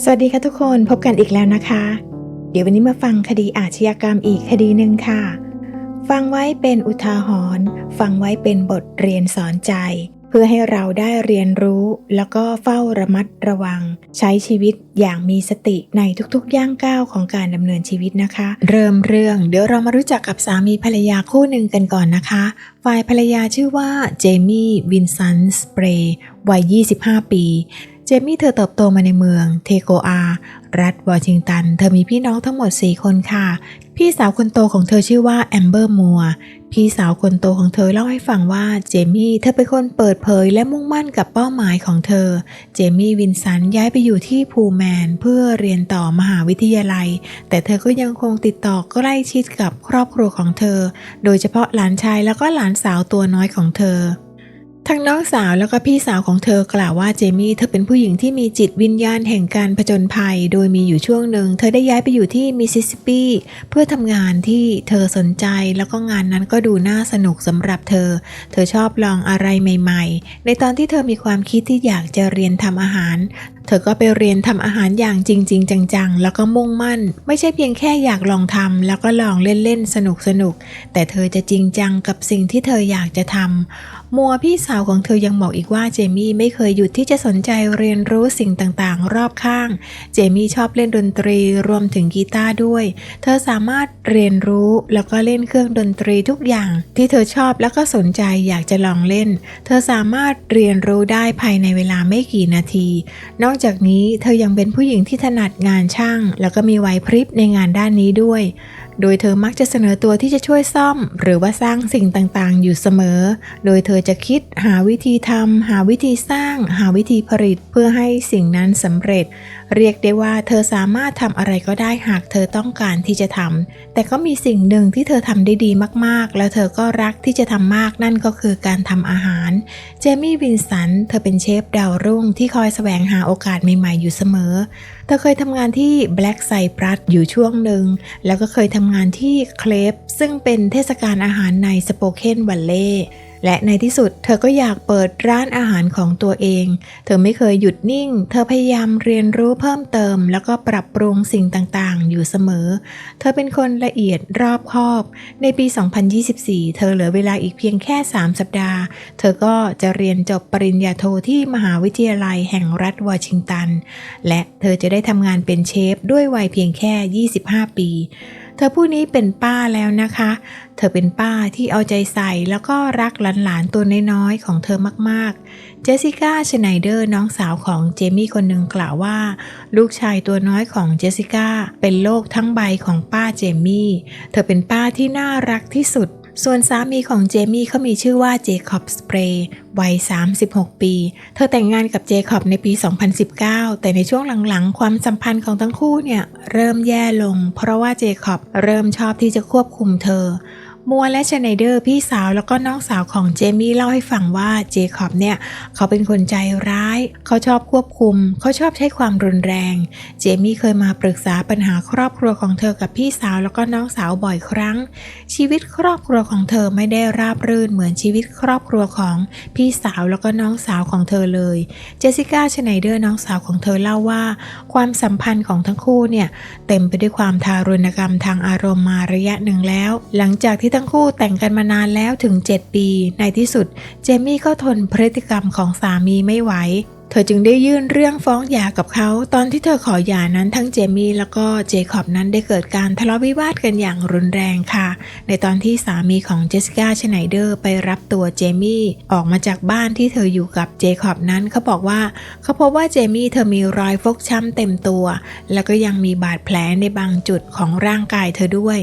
สวัสดีค่ะทุกคนพบกันอีกแล้วนะคะ เดี๋ยววันนี้มาฟังคดีอาชญากรรมอีกคดีหนึ่งค่ะ ฟังไว้เป็นอุทาหรณ์ฟังไว้เป็นบทเรียนสอนใจ เพื่อให้เราได้เรียนรู้ แล้วก็เฝ้าระมัดระวัง ใช้ชีวิตอย่างมีสติในทุกๆ ย่างก้าวของการดำเนินชีวิตนะคะ เริ่มเรื่องเดี๋ยวเรามารู้จักกับสามีภรรยาคู่หนึ่งกันก่อนนะคะ ฝ่ายภรรยาชื่อว่าเจมี่วินสันสเปรย์วัย 25 ปี จมี่เธอเติบโตมาในเมืองเทโกอา รัฐวอชิงตัน เธอมีพี่น้องทั้งหมด 4 คนค่ะ พี่สาวคนโตของเธอชื่อว่าแอมเบอร์มัว พี่สาวคนโตของเธอเล่าให้ฟังว่าเจมี่เธอเป็นคนเปิดเผยและมุ่งมั่นกับเป้าหมายของเธอ เจมี่วินสันย้ายไปอยู่ที่พูแมนเพื่อเรียนต่อมหาวิทยาลัย แต่เธอก็ยังคงติดต่อใกล้ชิดกับครอบครัวของเธอ โดยเฉพาะหลานชายแล้วก็หลานสาวตัวน้อยของเธอ ทั้งน้องสาวแล้วก็พี่สาวของเธอกล่าวว่าเจมี่เธอเป็นผู้หญิงที่มีจิตวิญญาณแห่งการผจญภัย โดยมีอยู่ช่วงหนึ่ง เธอได้ย้ายไปอยู่ที่มิสซิสซิปปีเพื่อทำงานที่เธอสนใจแล้วก็งานนั้นก็ดูน่าสนุกสำหรับเธอ เธอชอบลองอะไรใหม่ ๆ ในตอนที่เธอมีความคิดที่อยากจะเรียนทำอาหาร เธอก็ไปเรียนทำอาหารอย่างจริง ๆ จังๆ แล้วก็มุ่งมั่น ไม่ใช่เพียงแค่อยากลองทำแล้วก็ลองเล่นๆสนุกๆแต่เธอจะจริงจังกับสิ่งที่เธออยากจะทำ มัวพี่สาวของเธอยังบอกอีกว่าเจมี่ไม่เคยหยุดที่จะสนใจเรียนรู้สิ่งต่างๆ รอบข้าง เจมี่ชอบเล่นดนตรีรวมถึงกีตาร์ด้วย เธอสามารถเรียนรู้แล้วก็เล่นเครื่องดนตรีทุกอย่าง ที่เธอชอบแล้วก็สนใจอยากจะลองเล่น เธอสามารถเรียนรู้ได้ภายในเวลาไม่กี่นาที นอกจากนี้เธอยังเป็นผู้หญิงที่ถนัดงานช่าง แล้วก็มีไหวพริบในงานด้านนี้ด้วย โดยเธอมักจะเสนอตัวที่จะช่วยซ่อม หรือว่าสร้างสิ่งต่างๆ อยู่เสมอ โดยเธอจะคิดหาวิธีทำหาวิธีสร้าง หาวิธีผลิตเพื่อให้สิ่งนั้นสำเร็จ เรียกได้ว่าเธอสามารถทำอะไรก็ได้หากเธอต้องการที่จะทำ แต่ก็มีสิ่งหนึ่งที่เธอทำได้ดีมากๆ แล้วเธอก็รักที่จะทำมากนั่นก็คือการทำอาหาร เจมี่วินสัน เธอเป็นเชฟดาวรุ่งที่คอยแสวงหาโอกาสใหม่ๆอยู่เสมอ เธอเคยทำงานที่ Black Cyprus อยู่ช่วงหนึ่ง แล้วก็เคยทำงานที่เคลฟซึ่งเป็นเทศกาลอาหารในสโปเคนวัลเล่ และในที่สุดเธอก็อยากเปิดร้านอาหารของตัวเอง เธอไม่เคยหยุดนิ่ง เธอพยายามเรียนรู้เพิ่มเติม แล้วก็ปรับปรุงสิ่งต่างๆ อยู่เสมอ เธอเป็นคนละเอียดรอบคอบ ในปี 2024 เธอเหลือเวลาอีกเพียงแค่ 3 สัปดาห์ เธอก็จะเรียนจบปริญญาโทที่มหาวิทยาลัยแห่งรัฐวอชิงตัน และเธอจะได้ทำงานเป็นเชฟด้วยวัยเพียงแค่ 25 ปี เธอผู้นี้เป็นป้าแล้วนะคะ เธอเป็นป้าที่เอาใจใส่แล้วก็รักหลานๆตัวน้อยๆของเธอมากๆ เจสสิก้าชไนเดอร์น้องสาวของเจมี่คนหนึ่งกล่าวว่า ลูกชายตัวน้อยของเจสสิก้าเป็นโลกทั้งใบของป้าเจมี่ เธอเป็นป้าที่น่ารักที่สุด ส่วนสามีของเจมี่เขามีชื่อว่าเจคอบสเปรย์วัย 36 ปี เธอแต่งงานกับเจคอบในปี 2019 แต่ในช่วงหลังๆ ความสัมพันธ์ของทั้งคู่เนี่ย เริ่มแย่ลง เพราะว่าเจคอบเริ่มชอบที่จะควบคุมเธอ มัวและชไนเดอร์พี่สาวแล้วก็น้องสาวของเจมี่เล่าให้ฟังว่าเจคอบเนี่ย เขาเป็นคนใจร้าย เขาชอบควบคุม เขาชอบใช้ความรุนแรง เจมี่เคยมาปรึกษาปัญหาครอบครัวของเธอกับพี่สาวแล้วก็น้องสาวบ่อยครั้ง ชีวิตครอบครัวของเธอไม่ได้ราบรื่นเหมือนชีวิตครอบครัวของพี่สาวแล้วก็น้องสาวของเธอเลย เจสสิก้าชไนเดอร์น้องสาวของเธอเล่าว่า ความสัมพันธ์ของทั้งคู่เนี่ยเต็มไปด้วยความทารุณกรรมทางอารมณ์มาระยะหนึ่งแล้ว หลังจากที่ทั้งคู่แต่งกันมานานแล้วถึง 7 ปี ในที่สุด เจมี่ก็ทนพฤติกรรมของสามีไม่ไหว เธอจึงได้ยื่นเรื่องฟ้องหย่ากับเขา ตอนที่เธอขอหย่านั้นทั้งเจมี่แล้วก็เจคอบนั้นได้เกิดการทะเลาะวิวาทกันอย่างรุนแรงค่ะ ในตอนที่สามีของเจสสิก้าชไนเดอร์ไปรับตัวเจมี่ออกมาจากบ้านที่เธออยู่กับเจคอบนั้นเขาบอกว่าเขาพบว่าเจมี่เธอมีรอยฟกช้ำเต็มตัว แล้วก็ยังมีบาดแผลในบางจุดของร่างกายเธอด้วย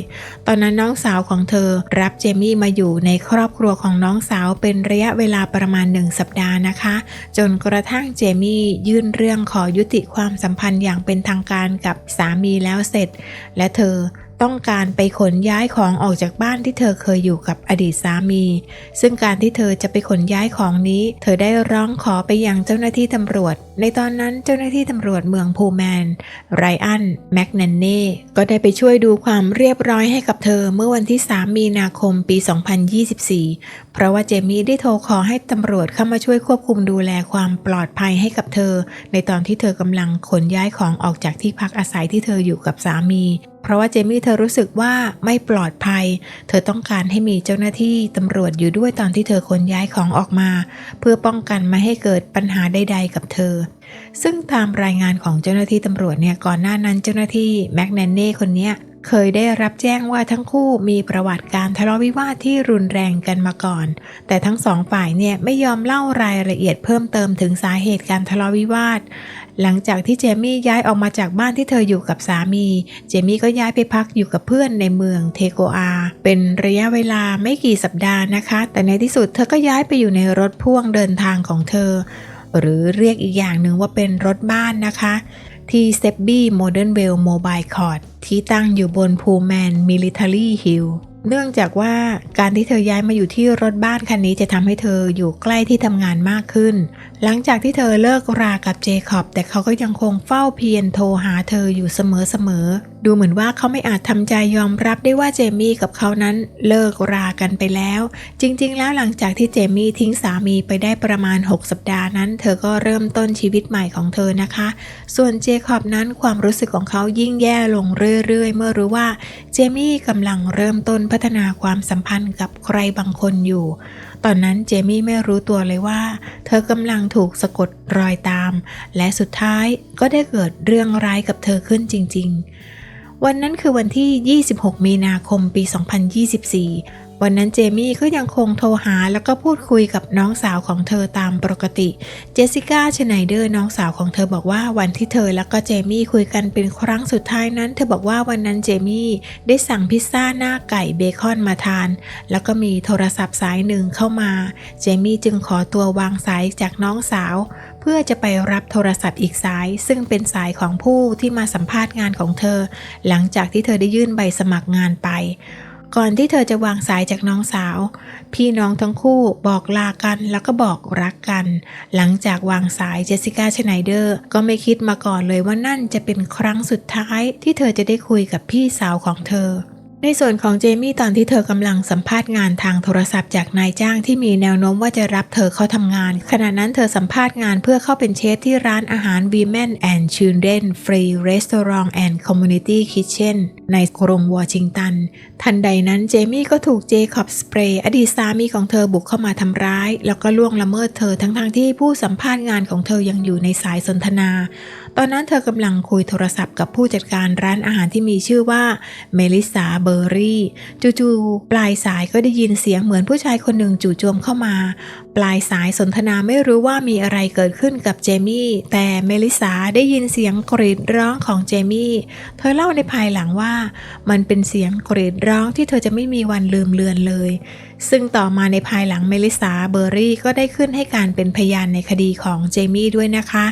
ตอนนั้นน้องสาวของเธอรับเจมี่มาอยู่ในครอบครัวของน้องสาวเป็นระยะเวลาประมาณหนึ่งสัปดาห์นะคะ จนกระทั่งเจมี่ยื่นเรื่องขอยุติความสัมพันธ์อย่างเป็นทางการกับสามีแล้วเสร็จ และเธอ ต้องการไปขนย้ายของออกจากบ้านที่เธอเคยอยู่กับอดีตสามี ซึ่งการที่เธอจะไปขนย้ายของนี้ เธอได้ร้องขอไปยังเจ้าหน้าที่ตำรวจ ในตอนนั้นเจ้าหน้าที่ตำรวจเมืองพูแมน ไรอัน แมกนันเน่ก็ได้ไปช่วยดูความเรียบร้อยให้กับเธอเมื่อวันที่ 3 มีนาคมปี 2024 เพราะว่าเจมี่ได้โทรขอให้ตำรวจเข้ามาช่วยควบคุมดูแลความปลอดภัยให้กับเธอ ในตอนที่เธอกำลังขนย้ายของออกจากที่พักอาศัยที่เธออยู่กับสามี ราะว่าเจมี่เธอรู้สึกว่าไม่ปลอดภัย เธอต้องการให้มีเจ้าหน้าที่ตำรวจอยู่ด้วยตอนที่เธอขนย้ายของออกมา เพื่อป้องกันไม่ให้เกิดปัญหาใด ๆ กับเธอ ซึ่งตามรายงานของเจ้าหน้าที่ตำรวจเนี่ยก่อนหน้านั้นเจ้าหน้าที่แม็กนันเน่คนนี้เคยได้รับแจ้งว่าทั้งคู่มีประวัติการทะเลาะวิวาทที่รุนแรงกันมาก่อน แต่ทั้งสองฝ่ายเนี่ยไม่ยอมเล่ารายละเอียดเพิ่มเติมถึงสาเหตุการทะเลาะวิวาท หลังจากที่เจมี่ย้ายออกมาจากบ้านที่เธออยู่กับสามี เจมี่ก็ย้ายไปพักอยู่กับเพื่อนในเมืองเทโกอา เป็นระยะเวลาไม่กี่สัปดาห์นะคะ แต่ในที่สุดเธอก็ย้ายไปอยู่ในรถพ่วงเดินทางของเธอ หรือเรียกอีกอย่างหนึ่งว่าเป็นรถบ้านนะคะที่เซบบี้โมเดิร์นเวลโมบายคอร์ดที่ตั้งอยู่บนพูแมนมิลิเทารีฮิล เนื่องจากว่าการที่เธอย้ายมาอยู่ที่รถบ้านคันนี้จะทำให้เธออยู่ใกล้ที่ทำงานมากขึ้น หลังจากที่เธอเลิกรากับเจคอบแต่เขาก็ยังคงเฝ้าเพียรโทรหาเธออยู่เสมอๆ ดูเหมือนว่าเขาไม่อาจทำใจยอมรับได้ว่าเจมี่กับเขานั้นเลิกรากันไปแล้ว จริง ๆ แล้วหลังจากที่เจมี่ทิ้งสามีไปได้ประมาณ 6 สัปดาห์นั้น เธอก็เริ่มต้นชีวิตใหม่ของเธอนะคะ ส่วนเจคอบนั้นความรู้สึกของเขายิ่งแย่ลงเรื่อย ๆ เมื่อรู้ว่าเจมี่กำลังเริ่มต้นพัฒนาความสัมพันธ์กับใครบางคนอยู่ ตอนนั้นเจมี่ไม่รู้ตัวเลยว่า เธอกำลังถูกสะกดรอยตาม และสุดท้ายก็ได้เกิดเรื่องร้ายกับเธอขึ้นจริง ๆ วันนั้นคือวันที่ 26 มีนาคมปี 2024 วันนั้นเจมี่ก็ยังคงโทรหาแล้วก็พูดคุยกับน้องสาวของเธอตามปกติ เจสสิก้าชไนเดอร์น้องสาวของเธอบอกว่าวันที่เธอแล้วก็เจมี่คุยกันเป็นครั้งสุดท้ายนั้น เธอบอกว่าวันนั้นเจมี่ได้สั่งพิซซ่าหน้าไก่เบคอนมาทาน แล้วก็มีโทรศัพท์สายหนึ่งเข้ามา เจมี่จึงขอตัววางสายจากน้องสาว เพื่อจะไปรับโทรศัพท์อีกสาย ซึ่งเป็นสายของผู้ที่มาสัมภาษณ์งานของเธอ หลังจากที่เธอได้ยื่นใบสมัครงานไป ก่อนที่เธอจะวางสายจากน้องสาว พี่น้องทั้งคู่บอกลากันแล้วก็บอกรักกัน หลังจากวางสายเจสสิก้าชไนเดอร์ก็ไม่คิดมาก่อนเลยว่านั่นจะเป็นครั้งสุดท้ายที่เธอจะได้คุยกับพี่สาวของเธอ ในส่วนของเจมี่ตอนที่เธอกำลังสัมภาษณ์งานทางโทรศัพท์จากนายจ้างที่มีแนวโน้มว่าจะรับเธอเข้าทำงาน ขณะนั้นเธอสัมภาษณ์งานเพื่อเข้าเป็นเชฟที่ร้านอาหาร Women and Children Free Restaurant and Community Kitchen ในกรุงวอชิงตัน ทันใดนั้นเจมี่ก็ถูกเจคอบสเปรย์อดีตสามีของเธอบุกเข้ามาทำร้าย แล้วก็ล่วงละเมิดเธอทั้งๆทที่ผู้สัมภาษณ์งานของเธอยังอยู่ในสายสนทนาตอนนั้นเธอกำลังคุยโทรศัพท์กับผู้จัดการร้านอาหารที่มีชื่อว่าเมลิสาเบอร์รี่จู่ๆปลายสายก็ได้ยินเสียงเหมือนผู้ชายคนหนึ่งจู่โจมเข้ามา ปลายสายสนทนาไม่รู้ว่ามีอะไรเกิดขึ้นกับเจมี่แต่เมลิสาได้ยินเสียงกรีดร้องของเจมี่เธอเล่าในภายหลังว่า มันเป็นเสียงกรีดร้องที่เธอจะไม่มีวันลืมเลือนเลย ซึ่งต่อมาในภายหลังเมลิสาเบอร์รี่ก็ได้ขึ้นให้การเป็นพยานในคดีของเจมี่ด้วยนะคะ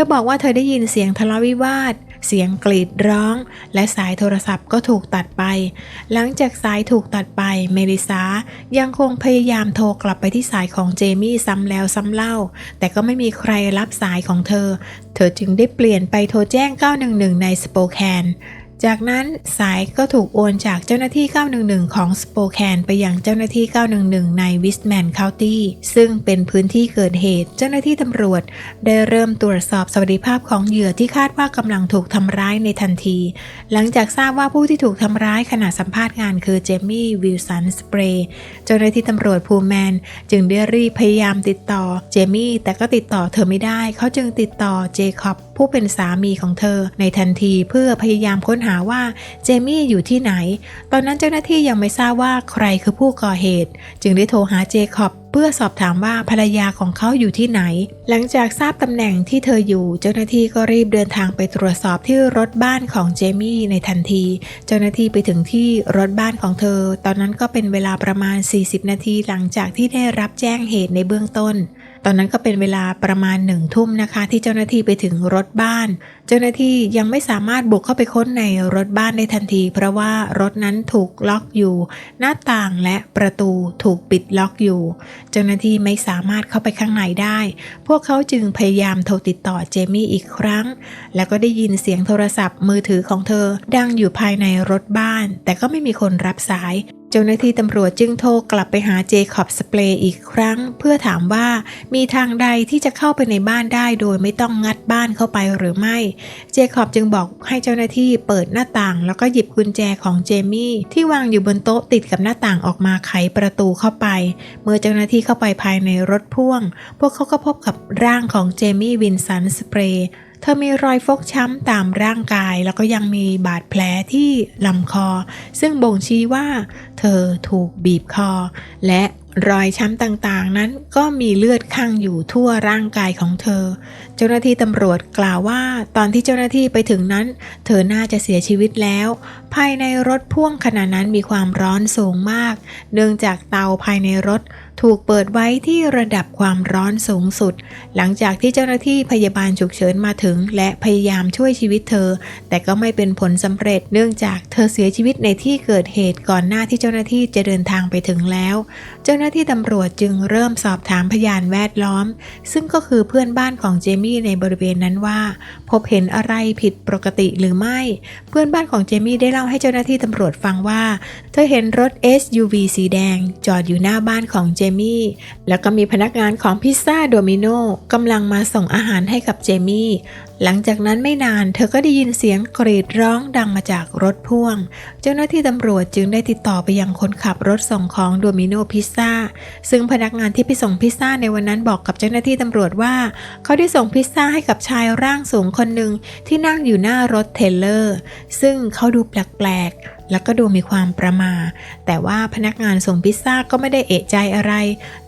ธอบอกว่าเธอได้ยินเสียงทะเลาะวิวาท เสียงกรีดร้อง และสายโทรศัพท์ก็ถูกตัดไป หลังจากสายถูกตัดไป เมลิซายังคงพยายามโทรกลับไปที่สายของเจมี่ซ้ำแล้วซ้ำเล่า แต่ก็ไม่มีใครรับสายของเธอ เธอจึงได้เปลี่ยนไปโทรแจ้ง 911 ในสโปแคน จากนั้นสายก็ถูกโอนจากเจ้าหน้าที่ 911 ของสโปแคนไปยังเจ้าหน้าที่ 911 ในวิสแมนคาวตี้ซึ่งเป็นพื้นที่เกิดเหตุ เจ้าหน้าที่ตำรวจ ได้เริ่มตรวจสอบสวัสดิภาพของเหยื่อที่คาดว่ากำลังถูกทำร้ายในทันที หลังจากทราบว่าผู้ที่ถูกทำร้ายขณะสัมภาษณ์งานคือเจมี่วิลสันสเปรย์เจ้าหน้าที่ตำรวจพูแมน จึงได้รีบพยายามติดต่อเจมี่แต่ก็ติดต่อเธอไม่ได้ เขาจึงติดต่อเจคอบ ผู้เป็นสามีของเธอในทันทีเพื่อพยายามค้นหาว่าเจมี่อยู่ที่ไหน ตอนนั้นเจ้าหน้าที่ยังไม่ทราบว่าใครคือผู้ก่อเหตุ จึงได้โทรหาเจคอบเพื่อสอบถามว่าภรรยาของเขาอยู่ที่ไหน หลังจากทราบตำแหน่งที่เธออยู่ เจ้าหน้าที่ก็รีบเดินทางไปตรวจสอบที่รถบ้านของเจมี่ในทันที เจ้าหน้าที่ไปถึงที่รถบ้านของเธอ ตอนนั้นก็เป็นเวลาประมาณ 40 นาทีหลังจากที่ได้รับแจ้งเหตุในเบื้องต้น ตอนนั้นก็เป็นเวลาประมาณหนึ่งทุ่มนะคะ ที่เจ้าหน้าที่ไปถึงรถบ้าน เจ้าหน้าที่ยังไม่สามารถบุกเข้าไปค้นในรถบ้านได้ทันที เพราะว่ารถนั้นถูกล็อกอยู่ หน้าต่างและประตูถูกปิดล็อกอยู่ เจ้าหน้าที่ไม่สามารถเข้าไปข้างในได้ พวกเขาจึงพยายามโทรติดต่อเจมี่อีกครั้ง แล้วก็ได้ยินเสียงโทรศัพท์มือถือของเธอ ดังอยู่ภายในรถบ้าน แต่ก็ไม่มีคนรับสาย เจ้าหน้าที่ตำรวจจึงโทรกลับไปหาเจคอบสเปรย์อีกครั้ง เพื่อถามว่ามีทางใดที่จะเข้าไปในบ้านได้โดยไม่ต้องงัดบ้านเข้าไปหรือไม่ เจคอบจึงบอกให้เจ้าหน้าที่เปิดหน้าต่าง แล้วก็หยิบกุญแจของเจมี่ที่วางอยู่บนโต๊ะติดกับหน้าต่างออกมาไขประตูเข้าไป เมื่อเจ้าหน้าที่เข้าไปภายในรถพ่วง พวกเขาก็พบกับร่างของเจมี่วินสันสเปรย์ เธอมีรอยฟกช้ำตามร่างกาย แล้วก็ยังมีบาดแผลที่ลำคอ ซึ่งบ่งชี้ว่า เธอถูกบีบคอ และรอยช้ำต่างๆ นั้นก็มีเลือดข้างอยู่ทั่วร่างกายของเธอ เจ้าหน้าที่ตำรวจกล่าวว่า ตอนที่เจ้าหน้าที่ไปถึงนั้น เธอน่าจะเสียชีวิตแล้ว ภายในรถพ่วงขณะนั้นมีความร้อนสูงมาก เนื่องจากเตาภายในรถ ถูกเปิดไว้ที่ระดับความร้อนสูงสุด หลังจากที่เจ้าหน้าที่พยาบาลฉุกเฉินมาถึง และพยายามช่วยชีวิตเธอ แต่ก็ไม่เป็นผลสำเร็จ เนื่องจากเธอเสียชีวิตในที่เกิดเหตุก่อนหน้าที่เจ้าหน้าที่จะเดินทางไปถึงแล้ว เจ้าหน้าที่ตำรวจจึงเริ่มสอบถามพยานแวดล้อม ซึ่งก็คือเพื่อนบ้านของเจมี่ในบริเวณนั้นว่า พบเห็นอะไรผิดปกติหรือไม่ เพื่อนบ้านของเจมี่ได้เล่าให้เจ้าหน้าที่ตำรวจฟังว่า เธอเห็นรถ SUV สีแดง จอดอยู่หน้าบ้านของเจมี่แล้วก็มีพนักงานของพิซซ่าโดมิโนกำลังมาส่งอาหารให้กับเจมี่ หลังจากนั้นไม่นานเธอก็ได้ยินเสียงกรีดร้องดังมาจากรถพ่วง เจ้าหน้าที่ตำรวจจึงได้ติดต่อไปยังคนขับรถส่งของโดมิโนพิซซ่า ซึ่งพนักงานที่ไปส่งพิซซ่าในวันนั้นบอกกับเจ้าหน้าที่ตำรวจว่า เขาได้ส่งพิซซ่าให้กับชายร่างสูงคนหนึ่งที่นั่งอยู่หน้ารถเทลเลอร์ ซึ่งเขาดูแปลกๆแล้วก็ดูมีความประมา แต่ว่าพนักงานส่งพิซซ่าก็ไม่ได้เอะใจอะไร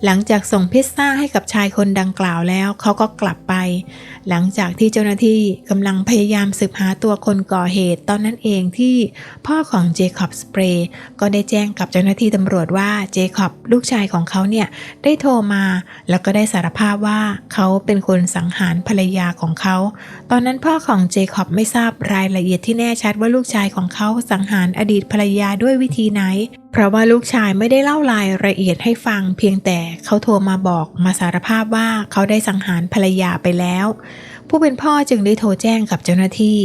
หลังจากส่งพิซซ่าให้กับชายคนดังกล่าวแล้ว เขาก็กลับไป หลังจากที่เจ้าหน้าที่กำลังพยายามสืบหาตัวคนก่อเหตุตอนนั้นเองที่พ่อของเจคอบสเปรย์ก็ได้แจ้งกับเจ้าหน้าที่ตำรวจว่าเจคอบลูกชายของเขาเนี่ยได้โทรมาแล้วก็ได้สารภาพว่าเขาเป็นคนสังหารภรรยาของเขา ตอนนั้นพ่อของเจคอบไม่ทราบรายละเอียดที่แน่ชัดว่าลูกชายของเขาสังหารอดีตภรรยาด้วยวิธีไหนเพราะว่าลูกชายไม่ได้เล่ารายละเอียดให้ฟัง เพียงแต่เขาโทรมาบอกมาสารภาพว่าเขาได้สังหารภรรยาไปแล้ว ผู้เป็นพ่อจึงได้โทรแจ้งกับเจ้าหน้าที่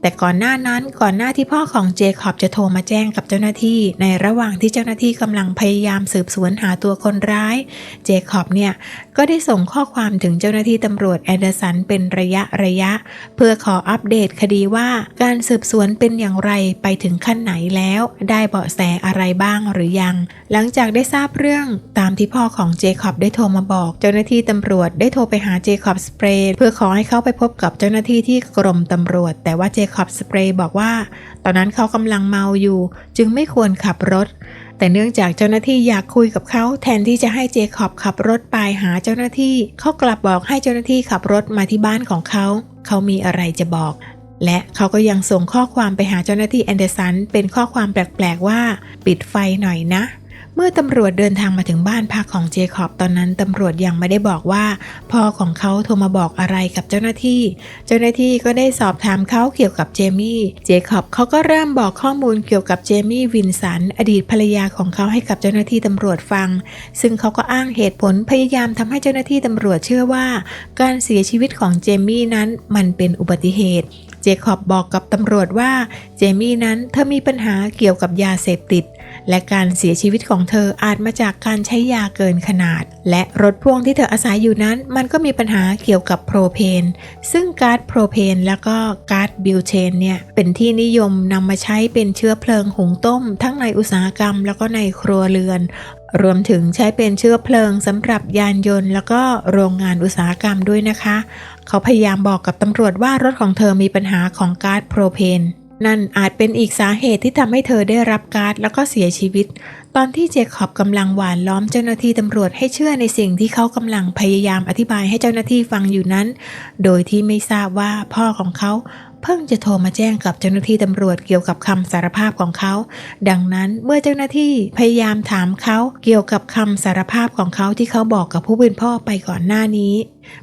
แต่ก่อนหน้านั้นก่อนหน้าที่พ่อของเจคอบจะโทรมาแจ้งกับเจ้าหน้าที่ ในระหว่างที่เจ้าหน้าที่กำลังพยายามสืบสวนหาตัวคนร้าย เจคอบเนี่ยก็ได้ส่งข้อความถึงเจ้าหน้าที่ตำรวจแอนเดอร์สันเป็นระยะระยะ เพื่อขออัปเดตคดีว่าการสืบสวนเป็นอย่างไรไปถึงขั้นไหนแล้ว ได้เบาะแสอะไรบ้างหรือยัง หลังจากได้ทราบเรื่องตามที่พ่อของเจคอบได้โทรมาบอก เจ้าหน้าที่ตำรวจได้โทรไปหาเจคอบสเปรย์เพื่อขอให้เขาไปพบกับเจ้าหน้าที่ที่กรมตำรวจ แต่ว่าเจคอบสเปรย์บอกว่า ตอนนั้นเขากำลังเมาอยู่ จึงไม่ควรขับรถ แต่เนื่องจากเจ้าหน้าที่อยากคุยกับเขา แทนที่จะให้เจคอบขับรถไปหาเจ้าหน้าที่ เขากลับบอกให้เจ้าหน้าที่ขับรถมาที่บ้านของเขา เขามีอะไรจะบอกและเขาก็ยังส่งข้อความไปหาเจ้าหน้าที่แอนเดอร์สันเป็นข้อความแปลกๆว่า ปิดไฟหน่อยนะ เมื่อตำรวจเดินทางมาถึงบ้านพักของเจคอบตอนนั้นตำรวจยังไม่ได้บอกว่าพ่อของเขาโทรมาบอกอะไรกับเจ้าหน้าที่ เจ้าหน้าที่ก็ได้สอบถามเขาเกี่ยวกับเจมี่ เจคอบเขาก็เริ่มบอกข้อมูลเกี่ยวกับเจมี่วินสัน อดีตภรรยาของเขาให้กับเจ้าหน้าที่ตำรวจฟัง ซึ่งเขาก็อ้างเหตุผลพยายามทำให้เจ้าหน้าที่ตำรวจเชื่อว่า การเสียชีวิตของเจมี่นั้นมันเป็นอุบัติเหตุ เจคอบบอกกับตำรวจว่าเจมี่นั้นเธอมีปัญหาเกี่ยวกับยาเสพติด และการเสียชีวิตของเธออาจมาจากการใช้ยาเกินขนาด และรถพ่วงที่เธออาศัยอยู่นั้น มันก็มีปัญหาเกี่ยวกับโพรเพน ซึ่งก๊าซโพรเพนแล้วก็ก๊าซบิวเทนเนี่ย เป็นที่นิยมนำมาใช้เป็นเชื้อเพลิงหุงต้ม ทั้งในอุตสาหกรรม แล้วก็ในครัวเรือน รวมถึงใช้เป็นเชื้อเพลิงสำหรับยานยนต์ แล้วก็โรงงานอุตสาหกรรมด้วยนะคะ เขาพยายามบอกกับตำรวจว่ารถของเธอมีปัญหาของก๊าซโพรเพน นั่นอาจเป็นอีกสาเหตุที่ทำให้เธอได้รับก๊าซแล้วก็เสียชีวิต ตอนที่เจคอบกำลังหวานล้อมเจ้าหน้าที่ตำรวจให้เชื่อในสิ่งที่เขากำลังพยายามอธิบายให้เจ้าหน้าที่ฟังอยู่นั้น โดยที่ไม่ทราบว่าพ่อของเขาเพิ่งจะโทรมาแจ้งกับเจ้าหน้าที่ตำรวจเกี่ยวกับคำสารภาพของเขา ดังนั้นเมื่อเจ้าหน้าที่พยายามถามเขาเกี่ยวกับคำสารภาพของเขาที่เขาบอกกับผู้เป็นพ่อไปก่อนหน้านี้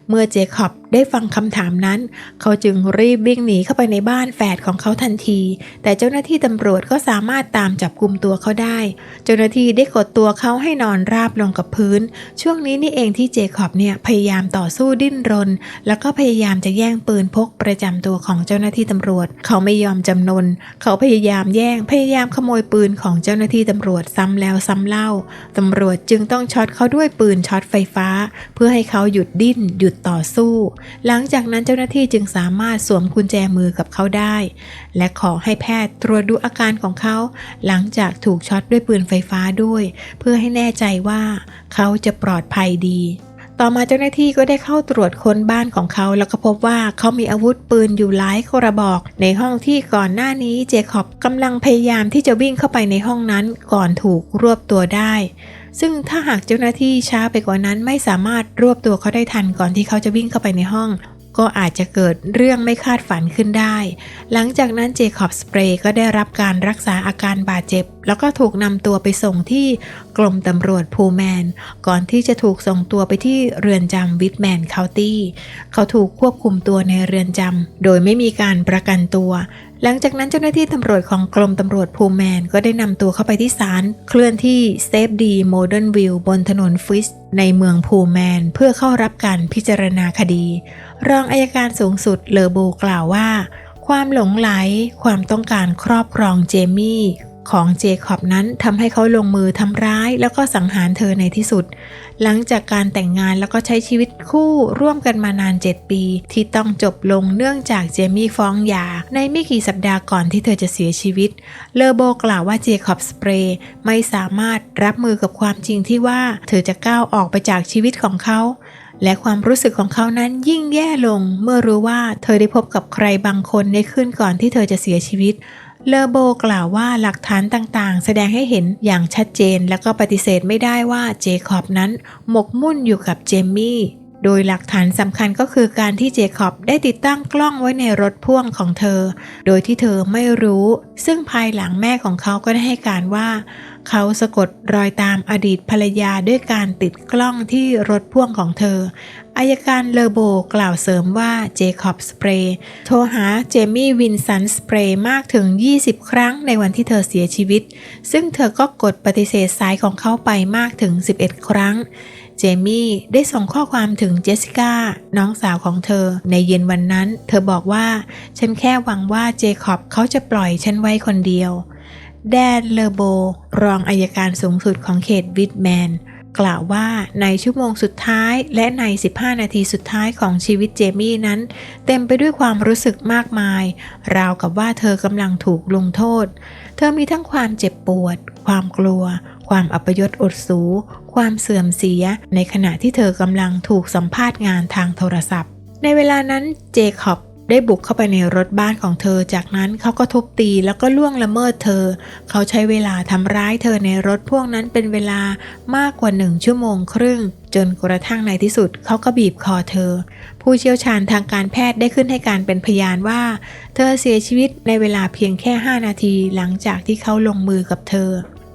เมื่อเจคอบได้ฟังคำถามนั้น เขาจึงรีบวิ่งหนีเข้าไปในบ้านแฝดของเขาทันที แต่เจ้าหน้าที่ตำรวจก็สามารถตามจับกลุ่มตัวเขาได้ เจ้าหน้าที่ได้กดตัวเขาให้นอนราบลงกับพื้น ช่วงนี้นี่เองที่เจคอบเนี่ยพยายามต่อสู้ดิ้นรน แล้วก็พยายามจะแย่งปืนพกประจำตัวของเจ้าหน้าที่ตำรวจ เขาไม่ยอมจำนน เขาพยายามแย่งพยายามขโมยปืนของเจ้าหน้าที่ตำรวจซ้ำแล้วซ้ำเล่าตำรวจจึงต้องช็อตเขาด้วยปืนช็อตไฟฟ้า เพื่อให้เขาหยุดดิ้นหยุดต่อสู้ หลังจากนั้นเจ้าหน้าที่จึงสามารถสวมกุญแจมือกับเขาได้ และขอให้แพทย์ตรวจดูอาการของเขา หลังจากถูกช็อตด้วยปืนไฟฟ้าด้วย เพื่อให้แน่ใจว่าเขาจะปลอดภัยดีต่อมาเจ้าหน้าที่ก็ได้เข้าตรวจค้นบ้านของเขา แล้วก็พบว่าเขามีอาวุธปืนอยู่หลายกระบอก ในห้องที่ก่อนหน้านี้เจคอบกำลังพยายามที่จะวิ่งเข้าไปในห้องนั้นก่อนถูกรวบตัวได้ ซึ่งถ้าหากเจ้าหน้าที่ช้าไปกว่านั้นไม่สามารถรวบตัวเขาได้ทันก่อนที่เขาจะวิ่งเข้าไปในห้อง ก็อาจจะเกิดเรื่องไม่คาดฝันขึ้นได้ หลังจากนั้นเจคอบสเปรย์ก็ได้รับการรักษาอาการบาดเจ็บ แล้วก็ถูกนำตัวไปส่งที่กรมตำรวจพูแมน ก่อนที่จะถูกส่งตัวไปที่เรือนจำวิทแมนเคาน์ตี้เขาถูกควบคุมตัวในเรือนจำโดยไม่มีการประกันตัว หลังจากนั้นเจ้าหน้าที่ตำรวจของกรมตำรวจพูแมน ก็ได้นำตัวเข้าไปที่ศาลเคลื่อนที่เซฟดีโมเดิร์นวิวบนถนนฟิสในเมืองพูแมน เพื่อเข้ารับการพิจารณาคดี รองอายการสูงสุดเลอโบกล่าวว่า ความหลงไหล ความต้องการครอบครองเจมี่ ของเจคอบนั้นทำให้เขาลงมือทำร้ายแล้วก็สังหารเธอในที่สุด หลังจากการแต่งงานแล้วก็ใช้ชีวิตคู่ร่วมกันมานาน 7 ปี ที่ต้องจบลงเนื่องจากเจมี่ฟ้องหย่าในไม่กี่สัปดาห์ก่อนที่เธอจะเสียชีวิต เลอโบกล่าวว่าเจคอบสเปรย์ไม่สามารถรับมือกับความจริงที่ว่าเธอจะก้าวออกไปจากชีวิตของเขาและความรู้สึกของเขานั้นยิ่งแย่ลงเมื่อรู้ว่าเธอได้พบกับใครบางคนในคืนก่อนที่เธอจะเสียชีวิต เลอโบกล่าวว่าหลักฐานต่างๆ แสดงให้เห็นอย่างชัดเจนและก็ปฏิเสธไม่ได้ว่าเจคอบนั้นหมกมุ่นอยู่กับเจมมี่ โดยหลักฐานสำคัญก็คือการที่เจคอบได้ติดตั้งกล้องไว้ในรถพ่วงของเธอ โดยที่เธอไม่รู้ ซึ่งภายหลังแม่ของเขาก็ได้ให้การว่า เขาสะกดรอยตามอดีตภรรยาด้วยการติดกล้องที่รถพ่วงของเธอ อายการเลอโบกล่าวเสริมว่าเจคอบสเปรย์โทรหาเจมี่วินสันสเปรย์มากถึง 20 ครั้งในวันที่เธอเสียชีวิต ซึ่งเธอก็กดปฏิเสธสายของเขาไปมากถึง 11 ครั้ง เจมี่ได้ส่งข้อความถึงเจสสิก้าน้องสาวของเธอ ในเย็นวันนั้น เธอบอกว่า ฉันแค่หวังว่าเจคอบเขาจะปล่อยฉันไว้คนเดียวแดนเลอโบ รองอายการสูงสุดของเขตวิทแมน กล่าวว่าในชั่วโมงสุดท้ายและใน 15 นาทีสุดท้ายของชีวิตเจมี่นั้น เต็มไปด้วยความรู้สึกมากมาย ราวกับว่าเธอกำลังถูกลงโทษ เธอมีทั้งความเจ็บปวด ความกลัว ความอัปยศอดสู ความเสื่อมเสีย ในขณะที่เธอกำลังถูกสัมภาษณ์งานทางโทรศัพท์ ในเวลานั้นเจคอบ ได้บุกเข้าไปในรถบ้านของเธอ จากนั้นเขาก็ทุบตีแล้วก็ล่วงละเมิดเธอ เขาใช้เวลาทำร้ายเธอในรถพวกนั้นเป็นเวลามากกว่าหนึ่งชั่วโมงครึ่ง จนกระทั่งในที่สุดเขาก็บีบคอเธอ ผู้เชี่ยวชาญทางการแพทย์ได้ขึ้นให้การเป็นพยานว่า เธอเสียชีวิตในเวลาเพียงแค่ 5 นาทีหลังจากที่เขาลงมือกับเธอ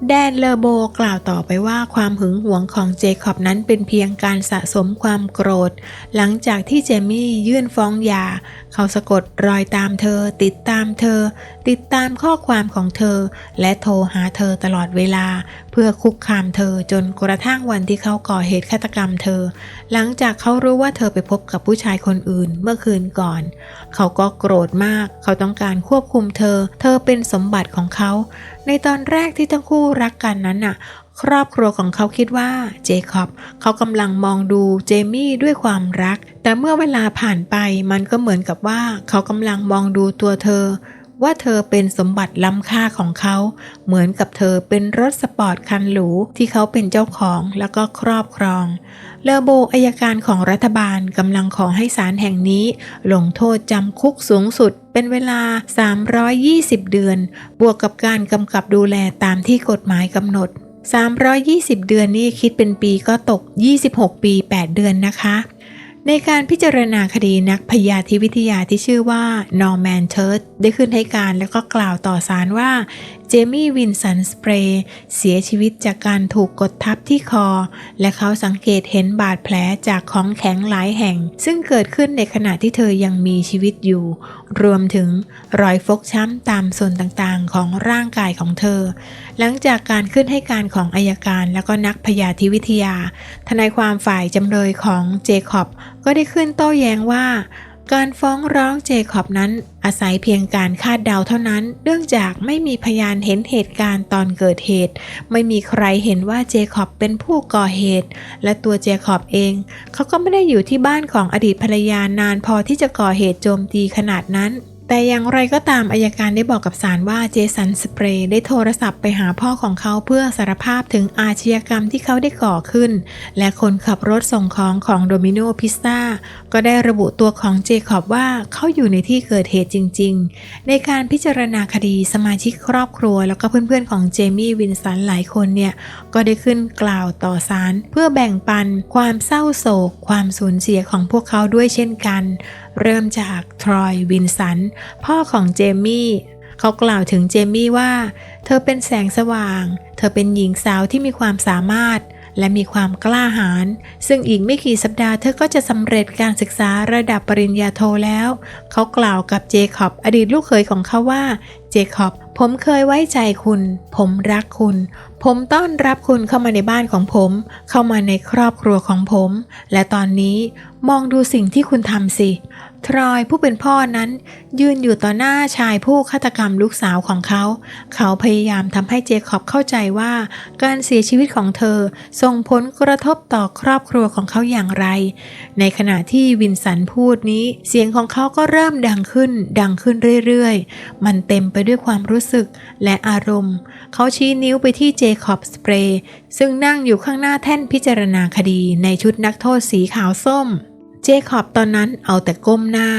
แดนเลอโบกล่าวต่อไปว่าความหึงหวงของเจคอบนั้นเป็นเพียงการสะสมความโกรธ หลังจากที่เจมี่ยื่นฟ้องหย่า เขาสะกดรอยตามเธอ ติดตามเธอ ติดตามข้อความของเธอ และโทรหาเธอตลอดเวลา เพื่อคุกคามเธอจนกระทั่งวันที่เขาก่อเหตุฆาตกรรมเธอ หลังจากเขารู้ว่าเธอไปพบกับผู้ชายคนอื่นเมื่อคืนก่อน เขาก็โกรธมาก เขาต้องการควบคุมเธอ เธอเป็นสมบัติของเขา ในตอนแรกที่ทั้งคู่รักกันนั้นน่ะครอบครัวของเขาคิดว่าเจคอบเขากำลังมองดูเจมี่ด้วยความรัก แต่เมื่อเวลาผ่านไปมันก็เหมือนกับว่าเขากำลังมองดูตัวเธอ ว่าเธอเป็นสมบัติล้ำค่าของเขา เหมือนกับเธอเป็นรถสปอร์ตคันหรูที่เขาเป็นเจ้าของแล้วก็ครอบครอง เลอโบอายการของรัฐบาลกำลังขอให้ศาลแห่งนี้ ลงโทษจำคุกสูงสุดเป็นเวลา 320 เดือน บวกกับการกำกับดูแลตามที่กฎหมายกำหนด 320 เดือนนี่คิดเป็นปีก็ตก 26 ปี 8 เดือนนะคะ ในการพิจารณาคดีนักพยาธิวิทยาที่ชื่อว่านอร์แมนเทิร์ดได้ขึ้นให้การแล้วก็กล่าวต่อศาลว่าเจมี่วินสันสเปรย์เสียชีวิตจากการถูกกดทับที่คอ และเขาสังเกตเห็นบาดแผลจากของแข็งหลายแห่ง ซึ่งเกิดขึ้นในขณะที่เธอยังมีชีวิตอยู่ รวมถึงรอยฟกช้ำตามส่วนต่างๆ ของร่างกายของเธอ หลังจากการขึ้นให้การของอายการและก็นักพยาธิวิทยา ทนายความฝ่ายจำเลยของเจคอบก็ได้ขึ้นโต้แย้งว่า การฟ้องร้องเจคอบนั้นอาศัยเพียงการคาดเดาเท่านั้น เนื่องจากไม่มีพยานเห็นเหตุการณ์ตอนเกิดเหตุ ไม่มีใครเห็นว่าเจคอบเป็นผู้ก่อเหตุ และตัวเจคอบเอง เขาก็ไม่ได้อยู่ที่บ้านของอดีตภรรยานานพอที่จะก่อเหตุโจมตีขนาดนั้น แต่อย่างไรก็ตามอายการได้บอกกับศาลว่าเจสันสเปรย์ได้โทรศัพท์ไปหาพ่อของเขาเพื่อสารภาพถึงอาชญากรรมที่เขาได้ก่อขึ้น และคนขับรถส่งของของโดมิโนพิซซ่าก็ได้ระบุตัวของเจคอบว่าเขาอยู่ในที่เกิดเหตุจริง ๆ ในการพิจารณาคดีสมาชิกครอบครัว แล้วก็เพื่อนๆของเจมี่วินสันหลายคนเนี่ยก็ได้ขึ้นกล่าวต่อศาลเพื่อแบ่งปันความเศร้าโศก ความสูญเสียของพวกเขาด้วยเช่นกัน เริ่มจากทรอยวินสันพ่อของเจมี่เขากล่าวถึงเจมี่ว่า เธอเป็นแสงสว่าง เธอเป็นหญิงสาวที่มีความสามารถ และมีความกล้าหาญซึ่งอีกไม่กี่สัปดาห์เธอก็จะสำเร็จการศึกษาระดับปริญญาโทแล้ว เขากล่าวกับเจคอบอดีตลูกเขยของเขาว่า เจคอบผมเคยไว้ใจคุณ ผมรักคุณ ผมต้อนรับคุณเข้ามาในบ้านของผม เข้ามาในครอบครัวของผม และตอนนี้มองดูสิ่งที่คุณทำสิ ทรอยผู้เป็นพ่อนั้น ยืนอยู่ต่อหน้าชายผู้ฆาตกรรมลูกสาวของเขา เขาพยายามทำให้เจคอบเข้าใจว่า การเสียชีวิตของเธอส่งผลกระทบต่อครอบครัวของเขาอย่างไร ในขณะที่วินสันพูดนี้ เสียงของเขาก็เริ่มดังขึ้น ดังขึ้นเรื่อยๆ มันเต็มไปด้วยความรู้สึกและอารมณ์ เขาชี้นิ้วไปที่เจคอบสเปรย์ซึ่งนั่งอยู่ข้างหน้าแท่นพิจารณาคดีในชุดนักโทษสีขาวส้ม เจคอบตอนนั้นเอาแต่ก้มหน้า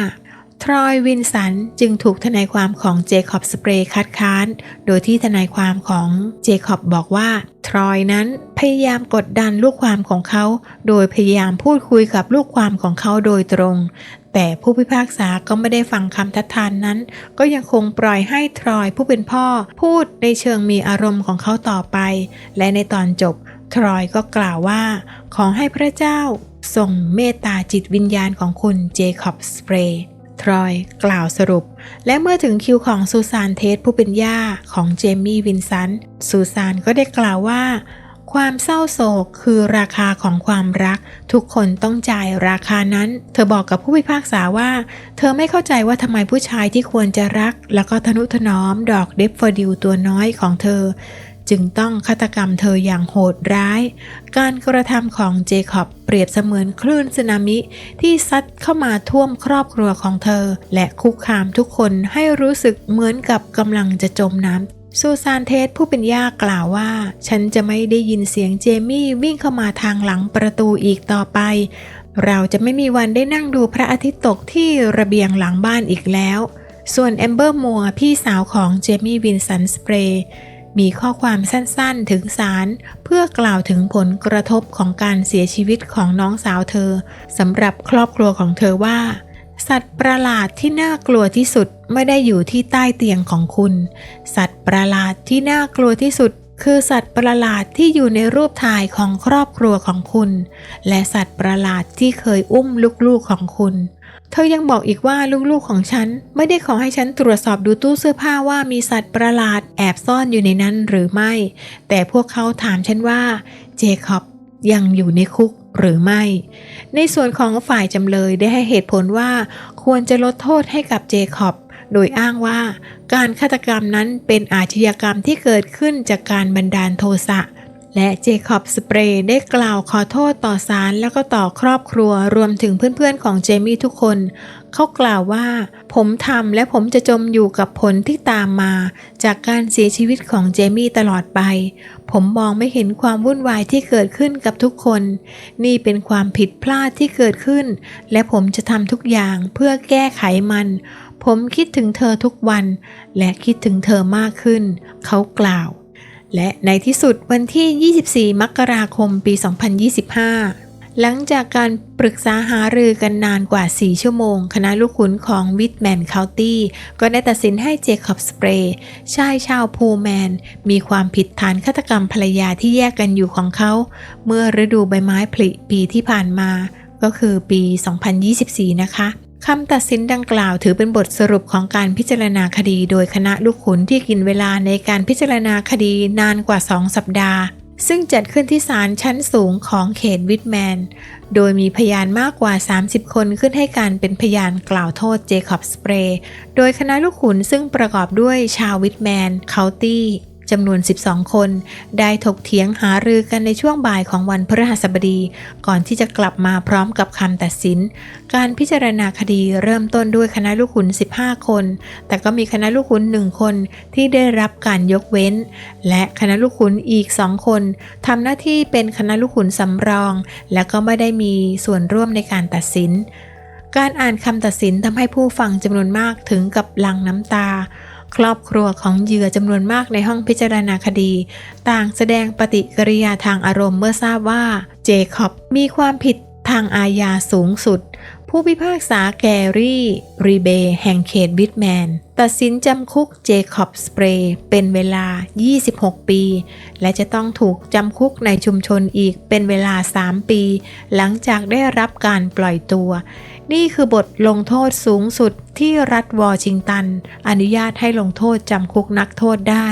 ทรอยวินสันจึงถูกทนายความของเจคอบสเปรย์คัดค้าน โดยที่ทนายความของเจคอบบอกว่า ทรอยนั้นพยายามกดดันลูกความของเขา โดยพยายามพูดคุยกับลูกความของเขาโดยตรง แต่ผู้พิพากษาก็ไม่ได้ฟังคำทัดทานนั้น ก็ยังคงปล่อยให้ทรอยผู้เป็นพ่อ พูดในเชิงมีอารมณ์ของเขาต่อไป และในตอนจบทรอยก็กล่าวว่า ขอให้พระเจ้า ทรงเมตตาจิตวิญญาณของคุณเจคอบสเปรย์ทรอยกล่าวสรุป และเมื่อถึงคิวของซูซานเทสผู้เป็นย่าของเจมี่วินสันซูซานก็ได้กล่าวว่า ความเศร้าโศกคือราคาของความรัก ทุกคนต้องจ่ายราคานั้น เธอบอกกับผู้พิพากษาว่า เธอไม่เข้าใจว่าทำไมผู้ชายที่ควรจะรัก แล้วก็ทนุถนอมดอกเดฟฟอดิวตัวน้อยของเธอ จึงต้องฆาตกรรมเธออย่างโหดร้าย การกระทำของเจคอบเปรียบเสมือนคลื่นสึนามิที่ซัดเข้ามาท่วมครอบครัวของเธอ และคุกคามทุกคนให้รู้สึกเหมือนกับกำลังจะจมน้ำซูซานเทสผู้เป็นย่ากล่าวว่า ฉันจะไม่ได้ยินเสียงเจมี่วิ่งเข้ามาทางหลังประตูอีกต่อไป เราจะไม่มีวันได้นั่งดูพระอาทิตย์ตกที่ระเบียงหลังบ้านอีกแล้ว ส่วนแอมเบอร์มัวพี่สาวของเจมี่วินสันสเปรย์ มีข้อความสั้นๆถึงศาลเพื่อกล่าวถึงผลกระทบของการเสียชีวิตของน้องสาวเธอสำหรับครอบครัวของเธอว่า สัตว์ประหลาดที่น่ากลัวที่สุดไม่ได้อยู่ที่ใต้เตียงของคุณ สัตว์ประหลาดที่น่ากลัวที่สุดคือสัตว์ประหลาดที่อยู่ในรูปถ่ายของครอบครัวของคุณ และสัตว์ประหลาดที่เคยอุ้มลูกๆของคุณ เธอยังบอกอีกว่าลูกๆของฉัน ไม่ได้ขอให้ฉันตรวจสอบดูตู้เสื้อผ้าว่ามีสัตว์ประหลาดแอบซ่อนอยู่ในนั้นหรือไม่ แต่พวกเขาถามฉันว่า เจคอบยังอยู่ในคุกหรือไม่ ในส่วนของฝ่ายจำเลยได้ให้เหตุผลว่า ควรจะลดโทษให้กับเจคอบโดยอ้างว่า การฆาตกรรมนั้นเป็นอาชญากรรมที่เกิดขึ้นจากการบันดาลโทสะ และเจคอบสเปรย์ได้กล่าวขอโทษต่อศาลแล้วก็ต่อครอบครัวรวมถึงเพื่อนๆของเจมี่ทุกคน เขากล่าวว่า ผมทำและผมจะจมอยู่กับผลที่ตามมา จากการเสียชีวิตของเจมี่ตลอดไป ผมมองไม่เห็นความวุ่นวายที่เกิดขึ้นกับทุกคน นี่เป็นความผิดพลาดที่เกิดขึ้น และผมจะทำทุกอย่างเพื่อแก้ไขมัน ผมคิดถึงเธอทุกวัน และคิดถึงเธอมากขึ้น เขากล่าว และในที่สุดวันที่ 24 มกราคมปี 2025 หลังจากการปรึกษาหารือกันนานกว่า 4 ชั่วโมง คณะลูกขุนของวิทแมนเคานตี้ก็ได้ตัดสินให้เจคอบสเปรย์ชายชาวพูแมน มีความผิดฐานฆาตกรรมภรรยาที่แยกกันอยู่ของเขา เมื่อฤดูใบไม้ผลิปีที่ผ่านมา ก็คือปี 2024 นะคะ คำตัดสินดังกล่าวถือเป็นบทสรุปของการพิจารณาคดีโดยคณะลูกขุนที่กินเวลาในการพิจารณาคดีนานกว่า 2 สัปดาห์ ซึ่งจัดขึ้นที่ศาลชั้นสูงของเขตวิทแมน โดยมีพยานมากกว่า 30 คนขึ้นให้การเป็นพยานกล่าวโทษเจคอบสเปรย์ โดยคณะลูกขุนซึ่งประกอบด้วยชาววิทแมน เคานตี้ จำนวน 12 คน ได้ถกเถียงหารือกันในช่วงบ่ายของวันพฤหัสบดี ก่อนที่จะกลับมาพร้อมกับคำตัดสิน การพิจารณาคดีเริ่มต้นด้วยคณะลูกขุน 15 คน แต่ก็มีคณะลูกขุนหนึ่งคนที่ได้รับการยกเว้น และคณะลูกขุนอีกสองคนทำหน้าที่เป็นคณะลูกขุนสำรอง และก็ไม่ได้มีส่วนร่วมในการตัดสิน การอ่านคำตัดสินทำให้ผู้ฟังจำนวนมากถึงกับหลั่งน้ำตา ครอบครัวของเหยื่อจำนวนมากในห้องพิจารณาคดี ต่างแสดงปฏิกิริยาทางอารมณ์เมื่อทราบว่าเจคอบมีความผิดทางอาญาสูงสุด ผู้พิพากษาแกรี่ รีเบแห่งเขตบิทแมน ตัดสินจำคุกเจคอบสเปรย์เป็นเวลา 26 ปี และจะต้องถูกจำคุกในชุมชนอีกเป็นเวลา 3 ปี หลังจากได้รับการปล่อยตัว นี่คือบทลงโทษสูงสุดที่รัฐวอชิงตัน อนุญาตให้ลงโทษจำคุกนักโทษได้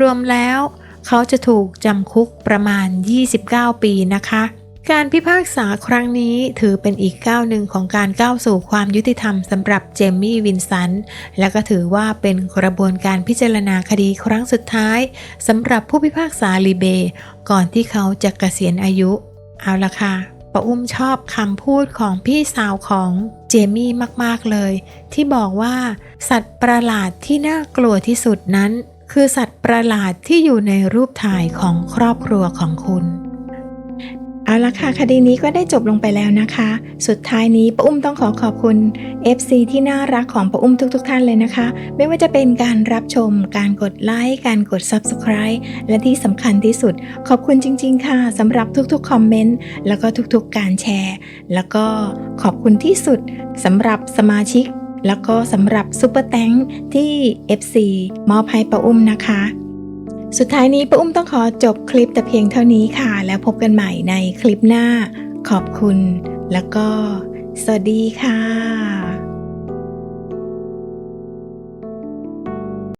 รวมๆแล้ว เขาจะถูกจำคุกประมาณ 29 ปีนะคะ การพิพากษาครั้งนี้ถือเป็นอีกก้าวหนึ่งของการก้าวสู่ความยุติธรรมสำหรับเจมมี่วินสัน และก็ถือว่าเป็นกระบวนการพิจารณาคดีครั้งสุดท้ายสำหรับผู้พิพากษาลีเบ ก่อนที่เขาจะเกษียณอายุ เอาละค่ะ ป้าอุ้มชอบคำพูดของพี่สาวของเจมี่มาก ๆ เลย ที่บอกว่าสัตว์ประหลาดที่น่ากลัวที่สุดนั้น คือสัตว์ประหลาดที่อยู่ในรูปถ่ายของครอบครัวของคุณ เอาละค่ะ คดีนี้ก็ได้จบลงไปแล้วนะคะ สุดท้ายนี้ป้าอุ้มต้องขอขอบคุณ FC ที่น่ารักของป้าอุ้มทุกๆทท่านเลยนะคะ ไม่ว่าจะเป็นการรับชม การกดไลค์ การกด Subscribe และที่สำคัญที่สุด ขอบคุณจริง ๆ ค่ะสำหรับทุกๆคอมเมนต์แล้วก็ทุกๆ การแชร์ แล้วก็ขอบคุณที่สุดสำหรับสมาชิก แล้วก็สำหรับซุปเปอร์แตงที่ FC มอบให้ป้าอุ้มนะคะ สุดท้ายนี้ป้าอุ้มต้องขอจบคลิปแต่เพียงเท่านี้ค่ะ แล้วพบกันใหม่ในคลิปหน้า ขอบคุณ แล้วก็ สวัสดีค่ะ